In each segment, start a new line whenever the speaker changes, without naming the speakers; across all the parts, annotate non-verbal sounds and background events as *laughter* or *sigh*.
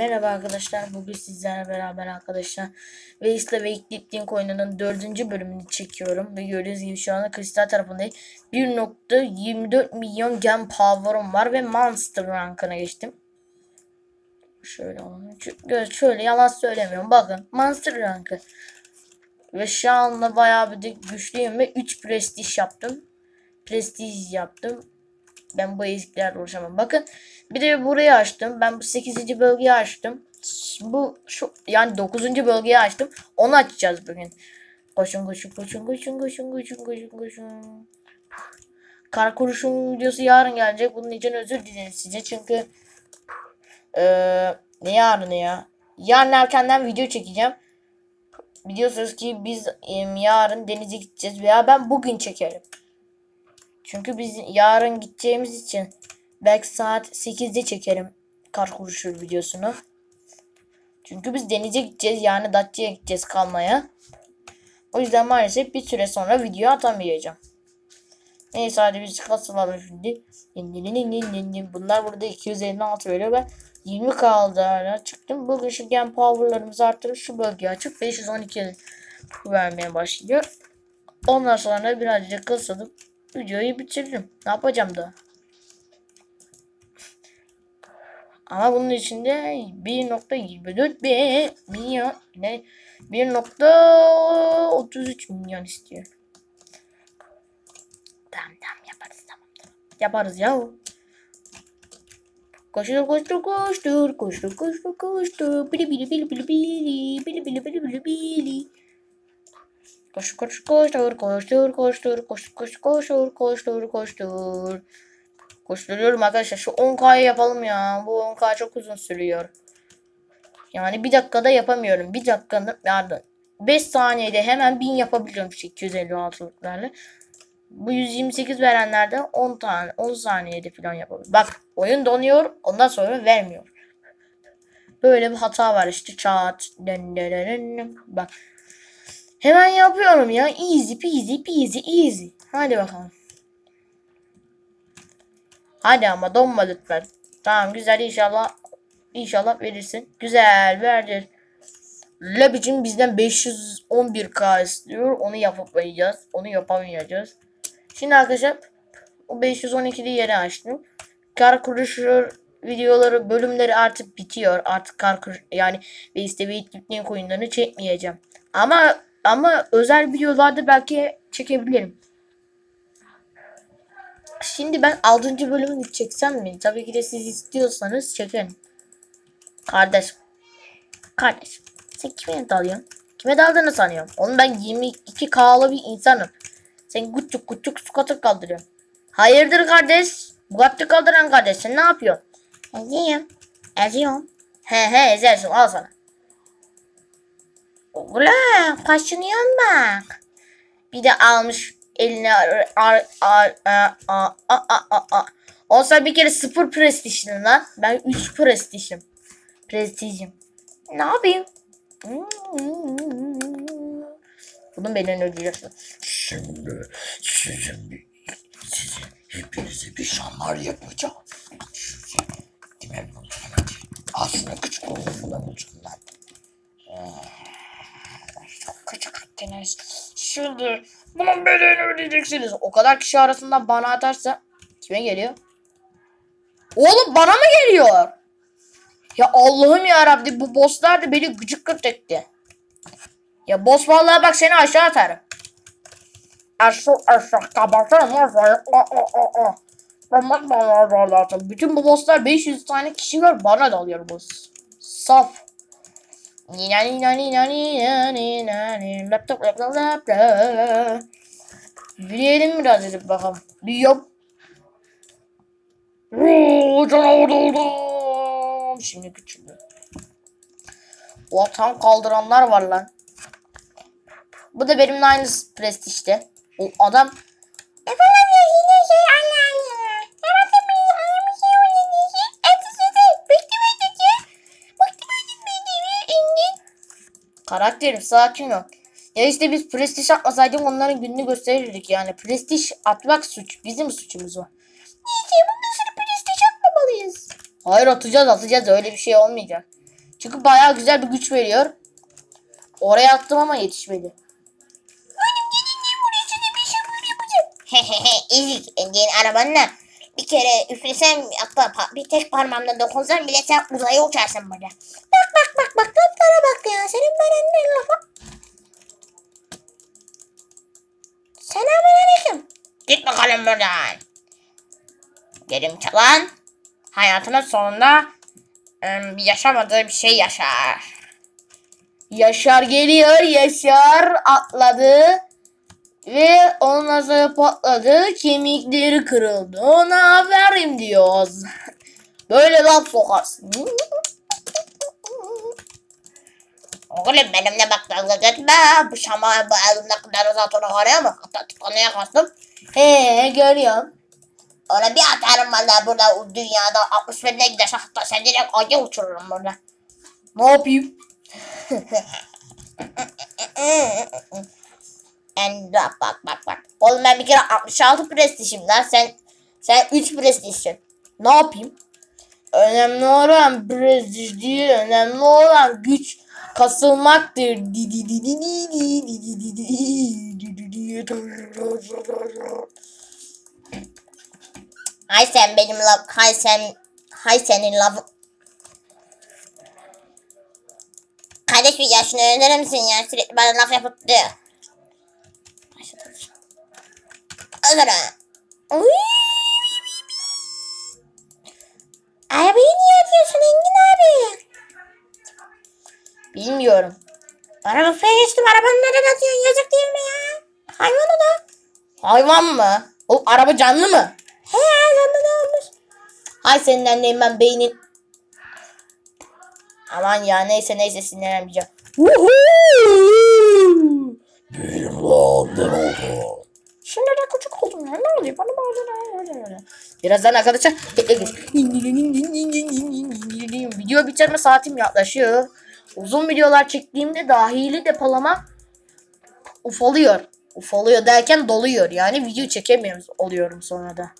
Merhaba arkadaşlar. Bugün sizlerle beraber arkadaşlar Veys'le ve Ecliptic oyununun dördüncü bölümünü çekiyorum. Ve gördüğünüz gibi şu anda kristal tarafındayım. 1.24 milyon gem power'ım var ve Monster rankına geçtim. Şöyle. Çünkü Şöyle yalan söylemiyorum. Bakın Monster rankı. Ve şu anda bayağı bir de güçlüyüm ve 3 prestij yaptım. Prestij yaptım. Ben bu eziklerle uğraşamam. Bakın bir de burayı açtım. Ben bu 8. bölgeyi açtım. Bu şu yani 9. bölgeyi açtım. Onu açacağız bugün. Koşun koşun koşun koşun koşun koşun koşun koşun. Kar kuruşun videosu yarın gelecek. Bunun için özür dilerim size. Çünkü ee, ne yarını ya? Yarın erkenden video çekeceğim. Biliyorsunuz ki biz yarın denize gideceğiz veya ben bugün çekerim. Çünkü biz yarın gideceğimiz için belki saat 8'de çekerim kar kuruşu videosunu. Çünkü biz denize gideceğiz yani Datça'ya gideceğiz kalmaya. O yüzden maalesef bir süre sonra video atamayacağım. Neyse hadi biz kasılalım şimdi. Bunlar burada 256 veriyor ben 20 kaldı hala çıktım. Bugün şu gen power'larımızı arttırıp şu bölgeyi açıp 512 vermeye başlıyor. Ondan sonra birazcık kasılıp videoyu bitiririm. Ne yapacağım da? Ama bunun içinde 1.24 milyon ne 1.33 milyon istiyor. Tamam tamam yaparız tamam. tamam. Yaparız ya. Koştur koştur koştur koştur koştur koştur bili bili bili bili bili bili bili bili bili bili Koş koş koştur koştur koştur koş dur, koş koştur koştur koştur. Koşturuyorum arkadaşlar şu 10k'yı yapalım ya. Bu 10k çok uzun sürüyor. Yani bir dakikada yapamıyorum. Bir dakikada pardon. 5 saniyede hemen 1000 yapabiliyorum şu 256'lıklarla. Bu 128 verenlerde 10 tane 10 saniyede falan yapabiliyorum. Bak oyun donuyor ondan sonra vermiyor. Böyle bir hata var işte çat. Bak Hemen yapıyorum ya. Easy peasy peasy easy. Hadi bakalım. Hadi ama donma lütfen. Tamam güzel inşallah. İnşallah verirsin. Güzel verdir. Labicim bizden 511k istiyor. Onu yapamayacağız. Onu yapamayacağız. Şimdi arkadaşlar o 512'li yeri açtım. Kar kuruşu videoları bölümleri artık bitiyor. Artık kar kuruş yani ve istevi etkinliğin oyunlarını çekmeyeceğim. Ama ama özel videolarda belki çekebilirim. Şimdi ben 6. bölümü çeksem mi? Tabii ki de siz istiyorsanız çekin. Kardeş. Kardeş. Sen kime dalıyorsun? Kime daldığını sanıyorum. Onu ben 22K'lı bir insanım. Sen küçük küçük scooter kaldırıyorsun. Hayırdır kardeş? Bugatti kaldıran kardeş sen ne yapıyorsun? Ezeyim. Eziyorum. He he ezersin al sana. Ulan kaşınıyorsun bak. Bir de almış eline ar, ar, ar, a, a, a, a. Olsa bir kere sıfır prestijim lan. Ben üç prestijim. Prestijim. Ne yapayım? Bunun beni öldüreceksin.
Şimdi sizin bir sizin hepinize bir şamar yapacağım. Sizin kime Aslında küçük olduğundan.
Attınız. Şimdi bunun bedelini ödeyeceksiniz. O kadar kişi arasından bana atarsa kime geliyor? Oğlum bana mı geliyor? Ya Allah'ım ya Rabbi bu bosslar da beni gıcık gırt etti. Ya boss vallahi bak seni aşağı atarım. Aşağı aşağı kabartırım. Bütün bu bosslar 500 tane kişi var bana dalıyor boss. Saf. Laptop laptop laptop. Büyüyelim biraz dedik bakalım. Büyüyorum. Oo, canavar oldum. Şimdi küçüldü. Tam kaldıranlar var lan. Bu da benimle aynı prestijte. O adam Yapamıyor Karakterim sakin ol. Ya işte biz prestij atmasaydık onların gününü gösterirdik yani. Prestij atmak suç. Bizim suçumuz o. Neyse bundan sonra prestij atmamalıyız. Hayır atacağız atacağız öyle bir şey olmayacak. Çünkü bayağı güzel bir güç veriyor. Oraya attım ama yetişmedi.
Hehehe *laughs* ezik engin arabanla bir kere üflesem hatta bir tek parmağımla dokunsam bile sen uzaya uçarsın burada. Bak bak bak laflara bak ya senin bana ne lafa. Selamünaleyküm. Git bakalım buradan. Gelim çalan hayatının sonunda ım, yaşamadığı bir şey yaşar.
Yaşar geliyor. Yaşar atladı. Ve ondan sonra patladı. Kemikleri kırıldı. Ona aferin diyoruz. *laughs* Böyle laf sokarsın.
Oğlum benimle bak dalga geçme. Bu şama bu elimde kadar zaten oraya mı? Hatta tıkanıya kastım.
He görüyorum.
Ona bir atarım valla burada dünyada 60 bine giderse hatta sen direkt aya uçururum burada.
Ne yapayım? *laughs*
En bak bak bak bak. Oğlum ben bir kere 66 prestijim lan sen sen 3 prestijsin.
Ne yapayım? Önemli olan prestij değil, önemli olan güç kasılmaktır.
Hay sen benim lav, hay sen, hay senin lav. Kardeş bir yaşını öğrenir misin ya? Sürekli bana laf yapıp duruyor. Öyle. Arabayı niye atıyorsun?
Bilmiyorum.
Araba suya geçtim. Arabanı neden atıyorsun? Yazık değil mi ya? Hayvan o da.
Hayvan mı? O araba canlı mı?
He canlı ne olmuş?
Hay senin anneyim ben beynin. Aman ya neyse neyse sinirlenmeyeceğim.
Benim lan ne oldu?
Şimdi de küçük oldum ya. Ne oluyor? Bana bazen Birazdan arkadaşlar video bitirme saatim yaklaşıyor. Uzun videolar çektiğimde dahili depolama ufalıyor. Ufalıyor derken doluyor. Yani video çekemiyoruz oluyorum sonra da.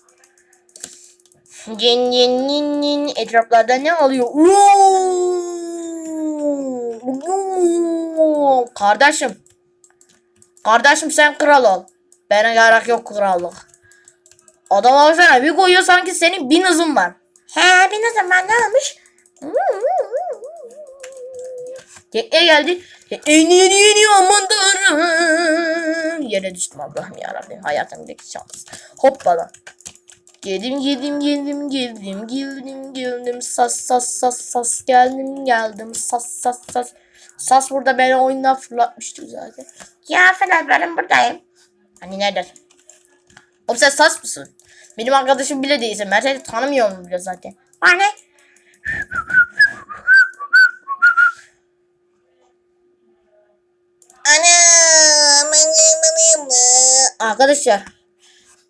Cin cin cin cin etraflarda ne oluyor? Kardeşim. Kardeşim sen kral ol. Bana gerek yok krallık. Adam baksana bir koyuyor sanki senin bin hızın var.
He bir ne zaman ne olmuş?
Tekne geldi. Tekne yeniyor aman tanrım. Yere düştüm Allah'ım yarabbim. Hayatımdaki şans. Hoppala. Geldim geldim geldim geldim geldim geldim sas sas sas sas geldim geldim sas sas sas. Sas burada beni oyundan fırlatmıştı zaten.
Ya Fırat ben buradayım.
Hani nerede? Oğlum sen sas mısın? Benim arkadaşım bile değilsin. Ben seni tanımıyorum bile zaten.
Bana
Arkadaşlar.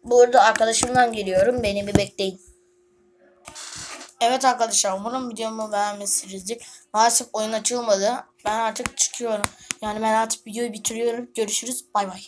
Burada arkadaşımdan geliyorum. Beni bir bekleyin. Evet arkadaşlar umarım videomu beğenmişsinizdir. Maalesef oyun açılmadı. Ben artık çıkıyorum. Yani ben artık videoyu bitiriyorum. Görüşürüz. Bay bay.